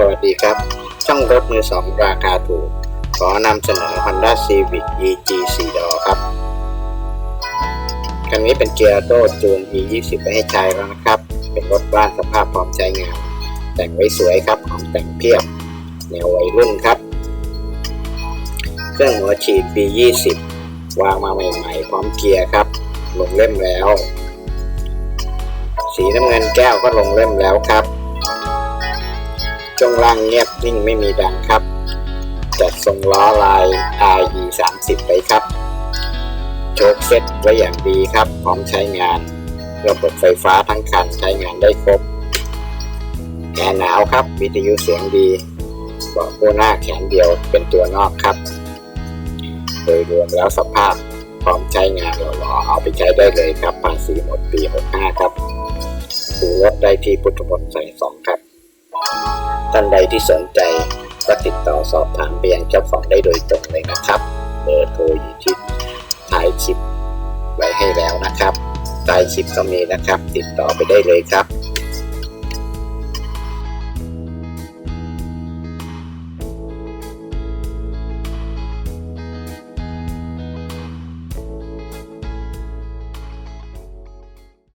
สวัสดีครับ ช่องรถมือสองราคาถูก ขอนำเสนอ Honda Civic EG 4ดอครับ คันนี้เป็นเกียร์โต้จูน E20 ไว้ให้ใช้แล้วนะครับ เป็นรถบ้านสภาพพร้อมใช้งาน แต่งไว้สวยครับของแต่งเพียบ แนววัยรุ่นครับ เครื่องหัวฉีด B20 วางมาใหม่ๆ พร้อมเกียร์ครับ ลงเล่มแล้ว สีน้ำเงินแก้วก็ลงเล่มแล้วครับ ล่างเงียบนิ่งไม่มีดังครับ จัดทรงล้อลาย RE 30ไปครับ โชคเซ็ตไว้อย่างดีครับ พร้อมใช้งาน ระบบไฟฟ้าทั้งคันใช้งานได้ครบแอร์หนาวครับ วิทยุเสียงดีเบาะคู่หน้าแขนเดียวเป็นตัวนอกครับ โดยรวมแล้วสภาพพร้อมใช้งานหล่อๆเอาไปใช้ได้เลยครับภาษีหมดปี 65 ครับดูรถได้ที่พุทธมนต์สายสองครับ ท่านใดที่สนใจก็ติดต่อสอบถามไปยังเจ้าของได้โดยตรงเลยนะครับเบอร์โทรอยู่ที่ท้ายคลิปไว้ให้แล้วนะครับใต้คลิปก็มีนะครับ ติดต่อไปได้เลยครับ